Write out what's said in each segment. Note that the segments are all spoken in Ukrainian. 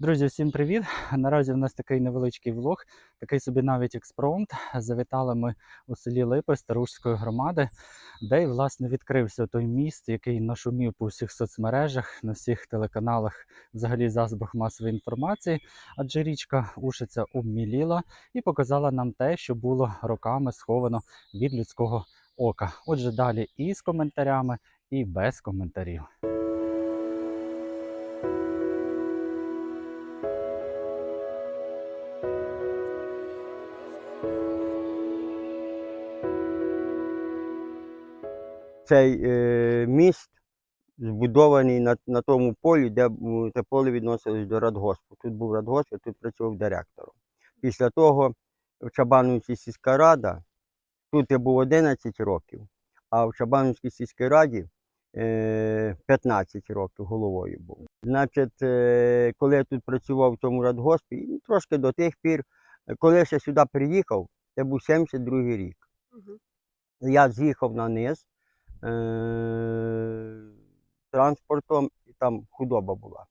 Друзі, всім привіт! Наразі в нас такий невеличкий влог, такий собі навіть експромт. Завітали ми у селі Липи Старушської громади, де й власне відкрився той міст, який нашумів по всіх соцмережах, на всіх телеканалах, взагалі засобах масової інформації. Адже річка Ушиця обміліла і показала нам те, що було роками сховано від людського ока. Отже, далі і з коментарями, і без коментарів. Цей е, міст збудований на, на тому полі, де те поле відносилось до радгоспу. Тут був радгосп, я тут працював директором. Після того в Чабановській сільська рада, тут я був 11 років, а в Чабановській сільській раді е, 15 років головою був. Значить, е, коли я тут працював в цьому радгоспі, трошки до тих пір, е, коли я ще сюди приїхав, це був 72 рік. Я з'їхав на низ е- транспортом, і там худоба була.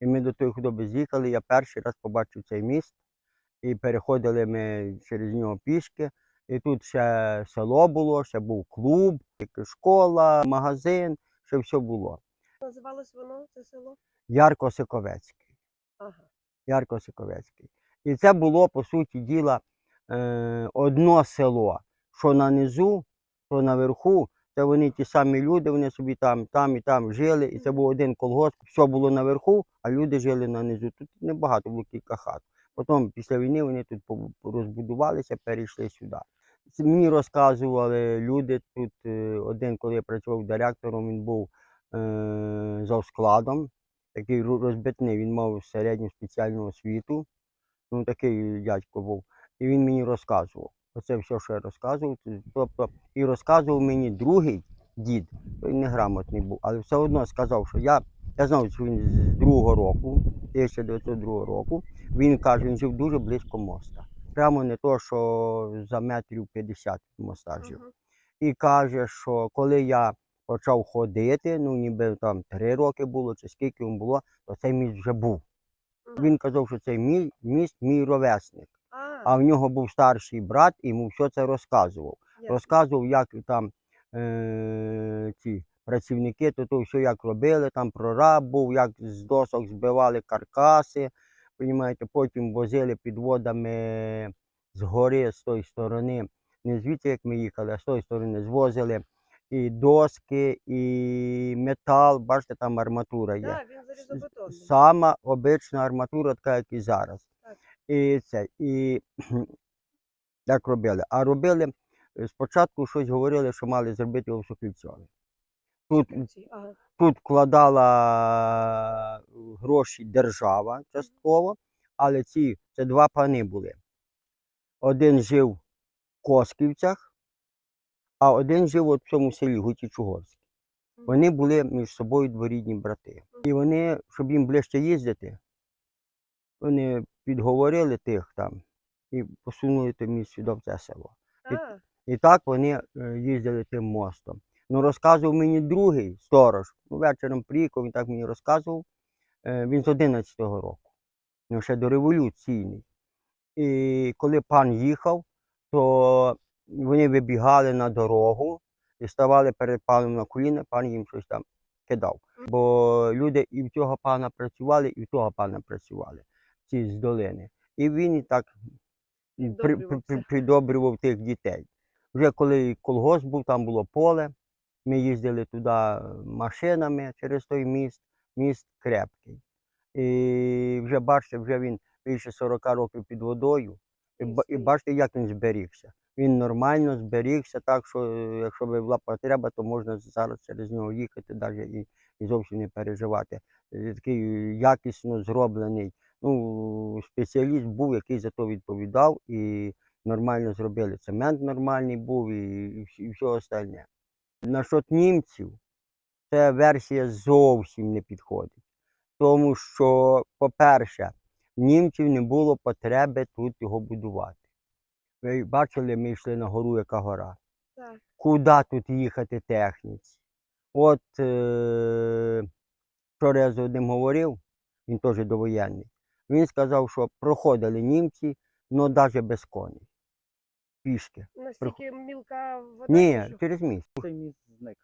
І ми до тої худоби з'їхали. Я перший раз побачив цей міст, і переходили ми через нього пішки. І тут ще село було, ще був клуб, школа, магазин, ще все було. Називалось воно, це село? Ярко Сиковецький. Ага. Ярко Сиковецький. І це було, по суті діла, е, одно село, що на низу, що наверху. Це вони ті самі люди, вони собі там, там і там жили. І це був один колгосп. Все було наверху, а люди жили на низу. Тут небагато було кілька хат. Потім після війни вони тут розбудувалися, перейшли сюди. Мені розказували люди тут. е, Один, коли я працював директором, він був е, завскладом, такий розбитний, він мав середню спеціальну освіту. Ну, такий дядько був. І він мені розказував. Оце все, що я розказував. Тобто, і розказував мені другий дід, той неграмотний був, але все одно сказав, що я, я знав, що він з другого року, 1902 року. Він каже, він жив дуже близько моста. Прямо не то, що за метрів 50 від моста жив. І каже, що коли я почав ходити, ну ніби там три роки було, чи скільки йому було, то цей міст вже був. Він казав, що цей мій міст мій ровесник. А, в нього був старший брат, і йому все це розказував. Розказував, як там е- ці працівники, то, то все як робили, там прораб був, як з досок збивали каркаси. Понімаєте, потім возили підводами з гори, з тої сторони, не звідси, як ми їхали, а з тої сторони звозили і доски, і метал. Бачите, там арматура є. Так, він. Сама обична арматура, така, як і зараз. І це, і так робили. А робили е, спочатку щось говорили, що мали зробити сокільцьове. Тут, тут вкладала гроші держава частково, але ці це два пани були. Один жив в Косківцях, а один жив от в цьому селі Гутічугорськ. Мгм. Вони були між собою дворідні брати. І вони, щоб їм ближче їздити, вони підговорили тих там і посунули місце сюди в це село. А, І так вони е, їздили тим мостом. Ну, розказував мені другий сторож. Ну, вечором приїхав, він так мені розказував. Е, Він з 11-го року. Ну, ще до революційний. І коли пан їхав, то вони вибігали на дорогу і ставали перед паном на коліна, пан їм щось там кидав. Бо люди і в цього пана працювали, і в того пана працювали, ці з долини. І він і так придобрював тих дітей. Вже коли колгосп був, там було поле, ми їздили туди машинами через той міст, міст крепкий. І вже бачите, вже він більше 40 років під водою. І, бачите, як він зберігся. Він нормально зберігся, так що якщо би була потреба, то можна зараз через нього їхати навіть і, і зовсім не переживати. Е, Такий якісно зроблений. Ну, спеціаліст був, який за то відповідав, і нормально зробили. Цемент нормальний був і, і, все остальне. Насчет німців, ця версія зовсім не підходить. Тому що, по-перше, німців не було потреби тут його будувати. Ви бачили, ми йшли на гору, яка гора. так. Куди тут їхати техніці? От е, вчора я з одним говорив, він теж довоєнний. Він сказав, що проходили німці, але навіть без коней. Пішки. Настільки мілка вода. Ні, що? через міст. Цей міст зник.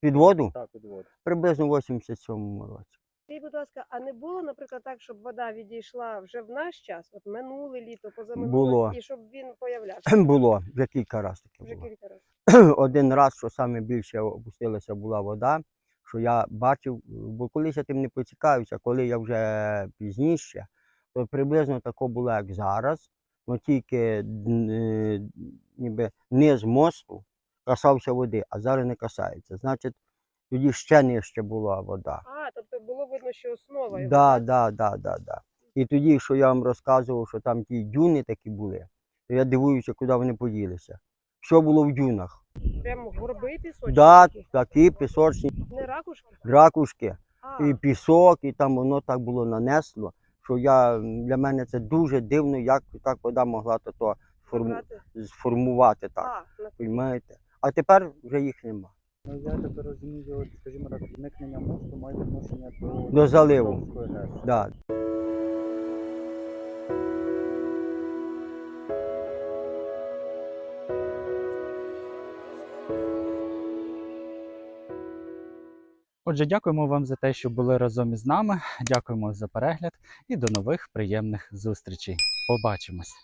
Під воду Так, під воду. приблизно в 87-му році. Скажіть, будь ласка, а не було, наприклад, так, щоб вода відійшла вже в наш час, от минуле літо, позаминуле, Було. і щоб він появлявся Було, вже кілька разів таке вже було. кілька разів. Один раз, що саме більше опустилася була вода, що я бачив, бо колись я тим не поцікавився, коли я вже пізніше, то приблизно тако було, як зараз, але тільки е, ніби низ мосту касався води, а зараз не касається. Значить, тоді ще нижче була вода. А, тобто було видно, що основа його. Да, так? да, да, да, да. І тоді, що я вам розказував, що там ті дюни такі були, то я дивуюся, куди вони поділися. Що було в дюнах? Прямо горби пісочні Да, такі. пісочні Не ракушки? ракушки, А, і пісок, і там воно так було нанесло, що я, для мене це дуже дивно, як так вода могла то, то форму, сформувати так. А, на- Розумієте? А тепер вже їх нема. Ну я так розумію, скажімо так, зникнення мосту має відношення до, До заливу. Да. Отже, дякуємо вам за те, що були разом із нами. Дякуємо за перегляд і до нових приємних зустрічей. Побачимось!